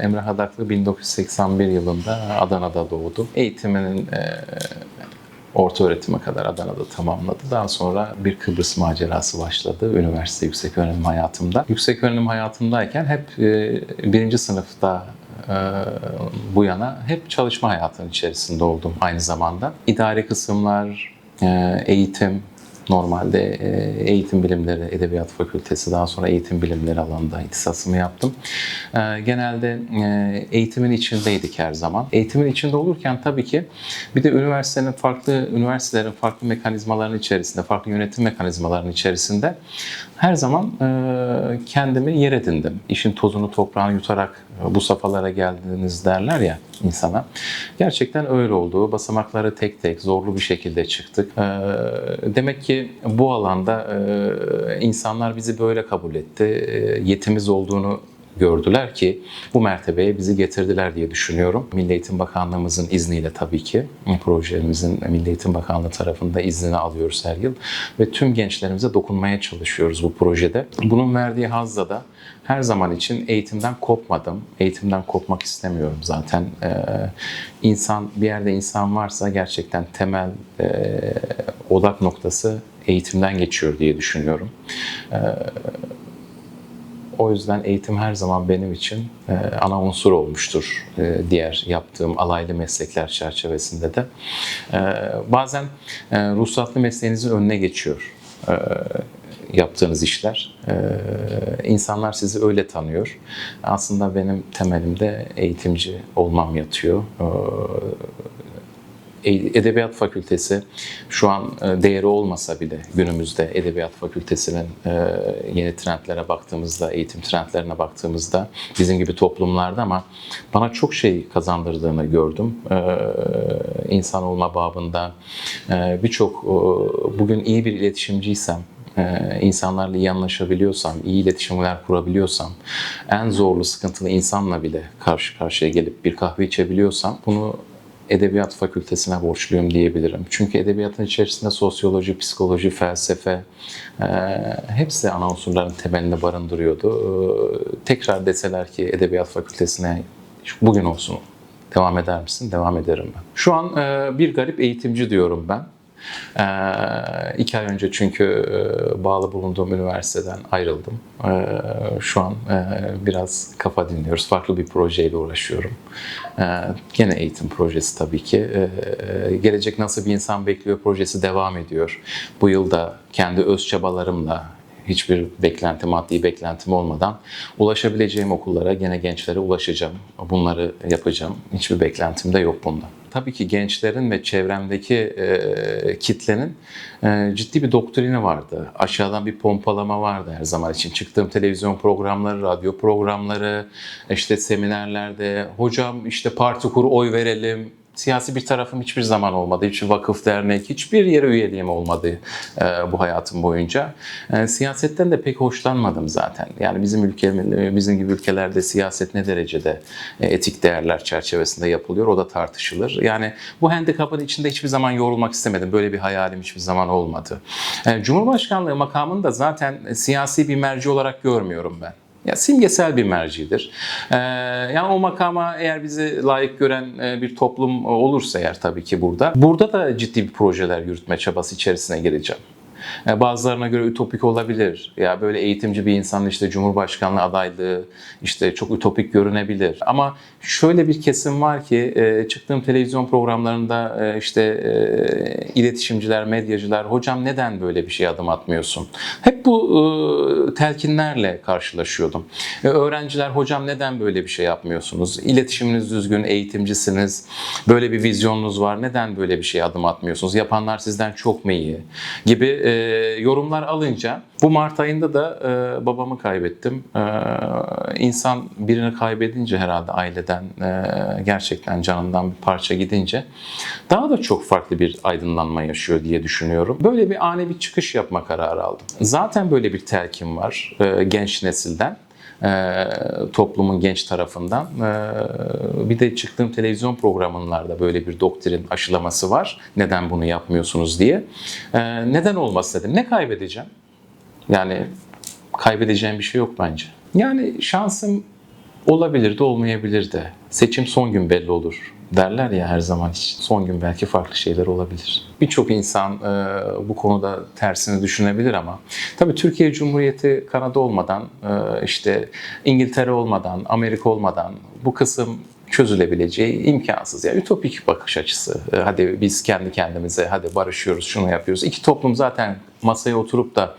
Emre Hadaklı 1981 yılında Adana'da doğdu. Eğitiminin e, orta öğretime kadar Adana'da tamamladı. Daha sonra bir Kıbrıs macerası başladı üniversite yüksek öğrenim hayatımda. Yüksek öğrenim hayatımdayken hep e, birinci sınıfta e, bu yana hep çalışma hayatının içerisinde oldum aynı zamanda. İdari kısımlar, e, eğitim, Normalde e, eğitim bilimleri, edebiyat fakültesi daha sonra eğitim bilimleri alanında ihtisasımı yaptım. E, Genelde e, eğitimin içindeydik her zaman. Eğitimin içinde olurken tabii ki bir de üniversitenin farklı üniversitelerin farklı mekanizmaların içerisinde, farklı yönetim mekanizmalarının içerisinde her zaman kendimi yer edindim. İşin tozunu toprağını yutarak bu safhalara geldiniz derler ya insana. Gerçekten öyle oldu. Basamakları tek tek zorlu bir şekilde çıktık. E, Demek ki bu alanda e, insanlar bizi böyle kabul etti. E, Yetimiz olduğunu gördüler ki bu mertebeye bizi getirdiler diye düşünüyorum. Milli Eğitim Bakanlığımızın izniyle tabii ki projemizin Milli Eğitim Bakanlığı tarafında iznini alıyoruz her yıl ve tüm gençlerimize dokunmaya çalışıyoruz bu projede. Bunun verdiği hazla da her zaman için eğitimden kopmadım. Eğitimden kopmak istemiyorum zaten. Ee, insan bir yerde insan varsa gerçekten temel e, odak noktası eğitimden geçiyor diye düşünüyorum. Ee, o yüzden eğitim her zaman benim için e, ana unsur olmuştur e, diğer yaptığım alaylı meslekler çerçevesinde de. E, bazen ruhsatlı mesleğinizin önüne geçiyor yaptığınız işler. İnsanlar sizi öyle tanıyor. Aslında benim temelimde eğitimci olmam yatıyor. Edebiyat Fakültesi şu an e, değeri olmasa bile günümüzde Edebiyat Fakültesinin e, yeni trendlere baktığımızda, eğitim trendlerine baktığımızda bizim gibi toplumlarda ama bana çok şey kazandırdığını gördüm. E, İnsan olma babında e, birçok e, bugün iyi bir iletişimciysem, e, insanlarla iyi anlaşabiliyorsam, iyi iletişimler kurabiliyorsam, en zorlu, sıkıntılı insanla bile karşı karşıya gelip bir kahve içebiliyorsam bunu Edebiyat Fakültesine borçluyum diyebilirim. Çünkü edebiyatın içerisinde sosyoloji, psikoloji, felsefe e, hepsi ana unsurların temelini barındırıyordu. E, tekrar deseler ki Edebiyat Fakültesine bugün olsun devam eder misin? Devam ederim ben. Şu an e, bir garip eğitimci diyorum ben. Ee, iki ay önce çünkü e, bağlı bulunduğum üniversiteden ayrıldım. Ee, şu an e, biraz kafa dinliyoruz. Farklı bir projeyle uğraşıyorum. Ee, gene eğitim projesi tabii ki. Ee, gelecek nasıl bir insan bekliyor projesi devam ediyor. Bu yıl da kendi öz çabalarımla hiçbir beklenti, maddi beklentim olmadan ulaşabileceğim okullara gene gençlere ulaşacağım. Bunları yapacağım. Hiçbir beklentim de yok bundan tabii ki gençlerin ve çevremdeki e, kitlenin e, ciddi bir doktrini vardı. Aşağıdan bir pompalama vardı her zaman için. Çıktığım televizyon programları, radyo programları, işte seminerlerde hocam işte parti kur oy verelim, siyasi bir tarafım hiçbir zaman olmadı. Hiçbir vakıf, dernek, hiçbir yere üyeliğim olmadı e, bu hayatım boyunca. E, siyasetten de pek hoşlanmadım zaten. Yani bizim ülkemiz, bizim gibi ülkelerde siyaset ne derecede e, etik değerler çerçevesinde yapılıyor o da tartışılır. Yani bu handikapın içinde hiçbir zaman yorulmak istemedim. Böyle bir hayalim hiçbir zaman olmadı. E, Cumhurbaşkanlığı makamını da zaten siyasi bir merci olarak görmüyorum ben. Ya simgesel bir mercidir. Ee, yani o makama eğer bizi layık gören e, bir toplum olursa eğer tabii ki burada. Burada da ciddi bir projeler yürütme çabası içerisine gireceğim. E, Bazılarına göre ütopik olabilir. Ya böyle eğitimci bir insanın işte Cumhurbaşkanlığı adaylığı işte çok ütopik görünebilir. Ama şöyle bir kesim var ki e, çıktığım televizyon programlarında e, işte iletişimciler, medyacılar hocam neden böyle bir şey adım atmıyorsun? Hep bu telkinlerle karşılaşıyordum. Öğrenciler hocam neden böyle bir şey yapmıyorsunuz? İletişiminiz düzgün, eğitimcisiniz. Böyle bir vizyonunuz var. Neden böyle bir şey adım atmıyorsunuz? Yapanlar sizden çok mu iyi? Gibi yorumlar alınca bu Mart ayında da e, babamı kaybettim. E, insan birini kaybedince herhalde aileden e, gerçekten canından bir parça gidince daha da çok farklı bir aydınlanma yaşıyor diye düşünüyorum. Böyle bir ani bir çıkış yapma kararı aldım. Zaten böyle bir telkin var e, genç nesilden e, toplumun genç tarafından. E, bir de çıktığım televizyon programlarında böyle bir doktrin aşılaması var. Neden bunu yapmıyorsunuz diye. E, neden olmaz dedim. Ne kaybedeceğim? Yani kaybedeceğim bir şey yok bence. Yani şansım Olabilir de olmayabilir de. Seçim son gün belli olur derler ya her zaman için. Son gün belki farklı şeyler olabilir. Birçok insan e, bu konuda tersini düşünebilir ama tabii Türkiye Cumhuriyeti Kanada olmadan, e, işte İngiltere olmadan, Amerika olmadan bu kısım çözülebileceği imkansız. Yani ütopik bakış açısı. E, Hadi biz kendi kendimize hadi barışıyoruz, şunu yapıyoruz. İki toplum zaten masaya oturup da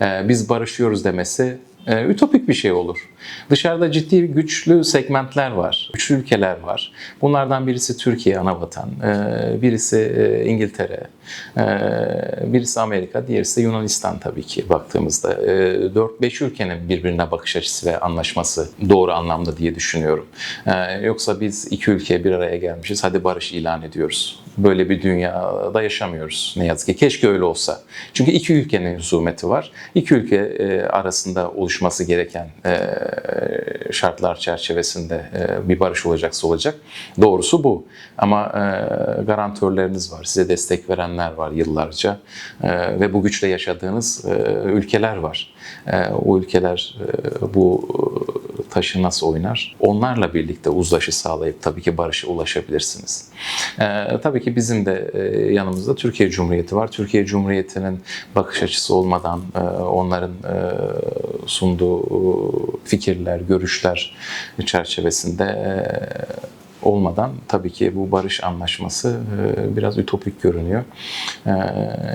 e, biz barışıyoruz demesi e, ütopik bir şey olur. Dışarıda ciddi güçlü segmentler var, güçlü ülkeler var. Bunlardan birisi Türkiye ana vatan, e, birisi e, İngiltere, e, birisi Amerika, diğerisi de Yunanistan tabii ki baktığımızda. E, 4-5 ülkenin birbirine bakış açısı ve anlaşması doğru anlamda diye düşünüyorum. E, Yoksa biz iki ülke bir araya gelmişiz, hadi barış ilan ediyoruz. Böyle bir dünyada yaşamıyoruz ne yazık ki. Keşke öyle olsa. Çünkü iki ülkenin husumeti var. İki ülke e, arasında oluşması gereken e, şartlar çerçevesinde e, bir barış olacaksa olacak. Doğrusu bu. Ama e, garantörleriniz var, size destek verenler var yıllarca E, ve bu güçle yaşadığınız e, ülkeler var. E, o ülkeler e, bu taşı nasıl oynar? Onlarla birlikte uzlaşı sağlayıp tabii ki barışa ulaşabilirsiniz. E, tabii ki bizim de e, yanımızda Türkiye Cumhuriyeti var. Türkiye Cumhuriyeti'nin bakış açısı olmadan e, onların e, sunduğu fikirler, görüşler çerçevesinde e, olmadan tabii ki bu barış anlaşması e, biraz ütopik görünüyor. E,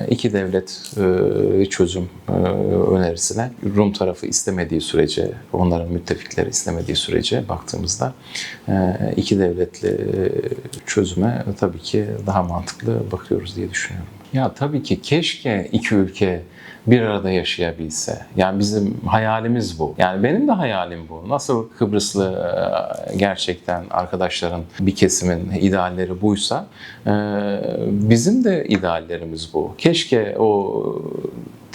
İki devlet e, çözüm e, önerisine Rum tarafı istemediği sürece, onların müttefikleri istemediği sürece baktığımızda iki devletli çözüme tabii ki daha mantıklı bakıyoruz diye düşünüyorum. Ya tabii ki keşke iki ülke bir arada yaşayabilse. Yani bizim hayalimiz bu. Yani benim de hayalim bu. Nasıl Kıbrıslı e, gerçekten arkadaşların bir kesimin idealleri buysa e, bizim de ideallerimiz bu. Keşke o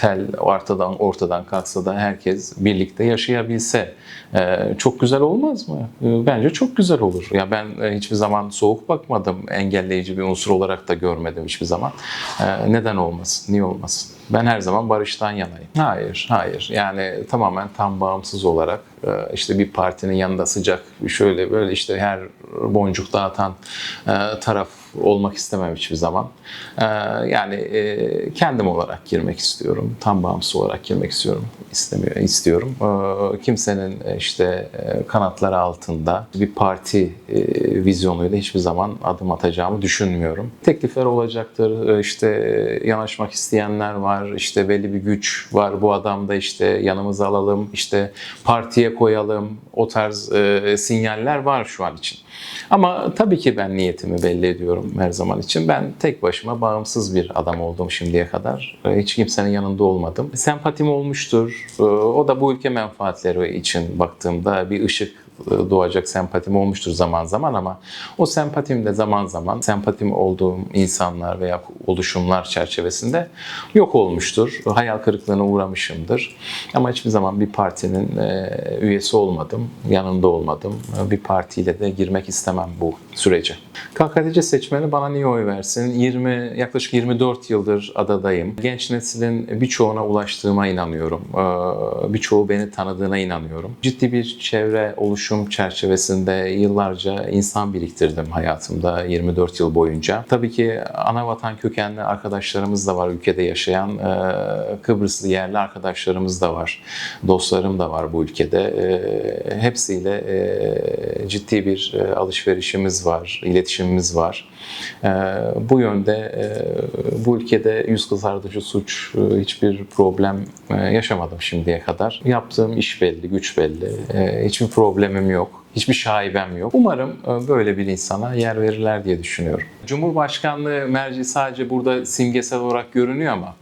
tel ortadan ortadan kalksa da herkes birlikte yaşayabilse. Ee, çok güzel olmaz mı? Ee, bence çok güzel olur. Ya ben e, hiçbir zaman soğuk bakmadım, engelleyici bir unsur olarak da görmedim hiçbir zaman. Neden olmasın? Niye olmasın? Ben her zaman barıştan yanayım. Hayır, hayır. Yani tamamen tam bağımsız olarak e, işte bir partinin yanında sıcak şöyle böyle işte her boncuk dağıtan e, taraf olmak istemem hiçbir zaman. Ee, Yani e, kendim olarak girmek istiyorum. Tam bağımsız olarak girmek istiyorum. İstemiyor, istiyorum. Kimsenin e, işte e, kanatları altında bir parti e, vizyonuyla hiçbir zaman adım atacağımı düşünmüyorum. Teklifler olacaktır. İşte e, yanaşmak isteyenler var. İşte belli bir güç var. Bu adamda işte yanımıza alalım. işte partiye koyalım. O tarz e, sinyaller var şu an için. Ama tabii ki ben niyetimi belli ediyorum her zaman için. Ben tek başıma bağımsız bir adam oldum şimdiye kadar. E, Hiç kimsenin yanında olmadım. Sempatim olmuştur. E, O da bu ülke menfaatleri için baktığımda bir ışık doğacak sempatim olmuştur zaman zaman ama o sempatim de zaman zaman sempatim olduğum insanlar veya oluşumlar çerçevesinde yok olmuştur. Hayal kırıklığına uğramışımdır. Ama hiçbir zaman bir partinin e, üyesi olmadım, yanında olmadım. Bir partiyle de girmek istemem bu sürece. KKTC seçmeni bana niye oy versin? 20 yaklaşık 24 yıldır adadayım. Genç neslin birçoğuna ulaştığıma inanıyorum. Ee, Birçoğu beni tanıdığına inanıyorum. Ciddi bir çevre oluşum çerçevesinde yıllarca insan biriktirdim hayatımda 24 yıl boyunca. Tabii ki ana vatan kökenli arkadaşlarımız da var ülkede yaşayan. Ee, Kıbrıslı yerli arkadaşlarımız da var. Dostlarım da var bu ülkede. Ee, Hepsiyle ciddi bir e, var, iletişimimiz var. Ee, Bu yönde e, bu ülkede yüz kızartıcı suç e, hiçbir problem e, yaşamadım şimdiye kadar. Yaptığım iş belli, güç belli. Hiçbir problemim yok. Hiçbir şaibem yok. Umarım böyle bir insana yer verirler diye düşünüyorum. Cumhurbaşkanlığı merci sadece burada simgesel olarak görünüyor ama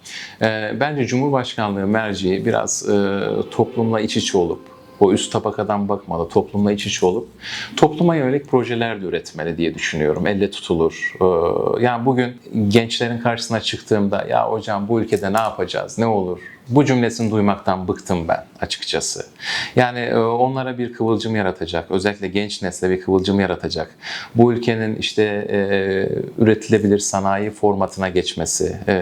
e, bence Cumhurbaşkanlığı merciği biraz e, toplumla iç içe olup o üst tabakadan bakmalı, toplumla iç içe olup topluma yönelik projeler de üretmeli diye düşünüyorum. Elle tutulur. Ee, Yani bugün gençlerin karşısına çıktığımda ya hocam bu ülkede ne yapacağız, ne olur? Bu cümlesini duymaktan bıktım ben açıkçası. Yani e, onlara bir kıvılcım yaratacak, özellikle genç nesle bir kıvılcım yaratacak. Bu ülkenin işte e, üretilebilir sanayi formatına geçmesi, e,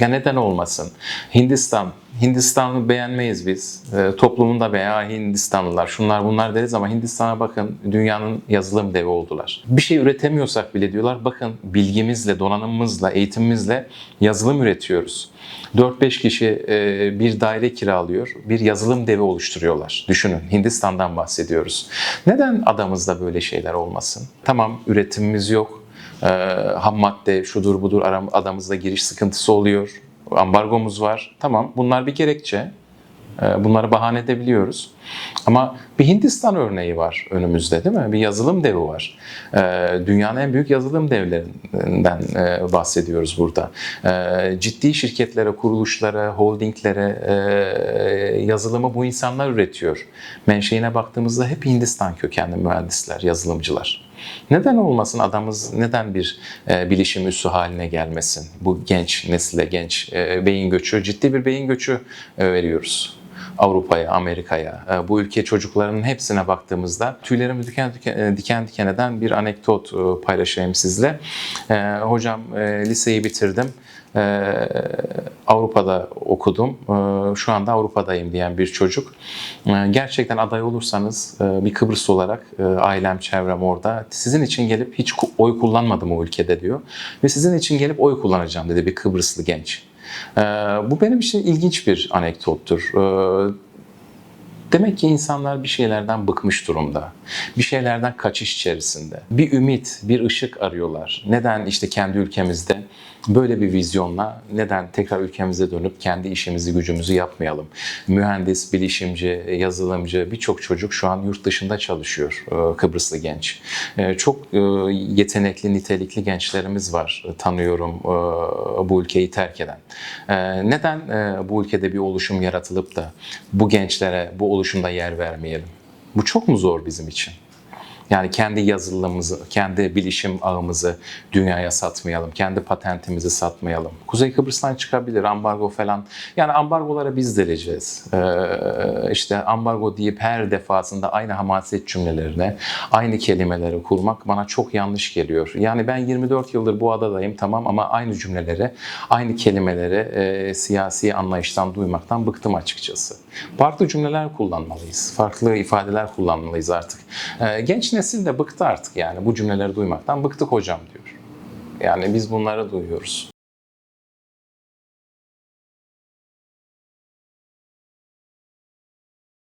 ya neden olmasın? Hindistan Hindistan'ı beğenmeyiz biz. E, toplumunda veya Hindistanlılar şunlar bunlar deriz ama Hindistan'a bakın dünyanın yazılım devi oldular. Bir şey üretemiyorsak bile diyorlar bakın bilgimizle, donanımımızla, eğitimimizle yazılım üretiyoruz. 4-5 kişi e, bir daire kiralıyor, bir yazılım devi oluşturuyorlar. Düşünün Hindistan'dan bahsediyoruz. Neden adamızda böyle şeyler olmasın? Tamam üretimimiz yok, e, ham madde şudur budur adamızda giriş sıkıntısı oluyor, ambargomuz var. Tamam bunlar bir gerekçe. E, Bunları bahane edebiliyoruz. Ama bir Hindistan örneği var önümüzde değil mi? Bir yazılım devi var. E, Dünyanın en büyük yazılım devlerinden e, bahsediyoruz burada. E, Ciddi şirketlere, kuruluşlara, holdinglere e, yazılımı bu insanlar üretiyor. Menşeine baktığımızda hep Hindistan kökenli mühendisler, yazılımcılar. Neden olmasın adamız neden bir e, bilişim üssü haline gelmesin? Bu genç nesile, genç e, beyin göçü, ciddi bir beyin göçü e, veriyoruz. Avrupa'ya, Amerika'ya, e, bu ülke çocuklarının hepsine baktığımızda tüylerimi diken diken, e, diken eden bir anekdot e, paylaşayım sizle. Hocam liseyi bitirdim. Avrupa'da okudum. E, Şu anda Avrupa'dayım diyen bir çocuk. E, Gerçekten aday olursanız e, bir Kıbrıs olarak e, ailem, çevrem orada. Sizin için gelip hiç oy kullanmadım o ülkede diyor. Ve sizin için gelip oy kullanacağım dedi bir Kıbrıslı genç. E, Bu benim için ilginç bir anekdottur. Demek ki insanlar bir şeylerden bıkmış durumda. Bir şeylerden kaçış içerisinde. Bir ümit, bir ışık arıyorlar. Neden işte kendi ülkemizde böyle bir vizyonla neden tekrar ülkemize dönüp kendi işimizi, gücümüzü yapmayalım? Mühendis, bilişimci, yazılımcı birçok çocuk şu an yurt dışında çalışıyor. e, Kıbrıslı genç. E, Çok e, yetenekli, nitelikli gençlerimiz var. Tanıyorum bu ülkeyi terk eden. Neden bu ülkede bir oluşum yaratılıp da bu gençlere bu oluşumda yer vermeyelim? Bu çok mu zor bizim için? Yani kendi yazılımımızı, kendi bilişim ağımızı dünyaya satmayalım, kendi patentimizi satmayalım. Kuzey Kıbrıs'tan çıkabilir ambargo falan. Yani ambargolara biz deleceğiz. Ee, işte ambargo deyip her defasında aynı hamaset cümlelerine, aynı kelimeleri kurmak bana çok yanlış geliyor. Yani ben 24 yıldır bu adadayım tamam ama aynı cümleleri, aynı kelimeleri e, siyasi anlayıştan duymaktan bıktım açıkçası. Farklı cümleler kullanmalıyız, farklı ifadeler kullanmalıyız artık. Ee, genç nesil de bıktı artık yani bu cümleleri duymaktan bıktık hocam diyor. Yani biz bunları duyuyoruz.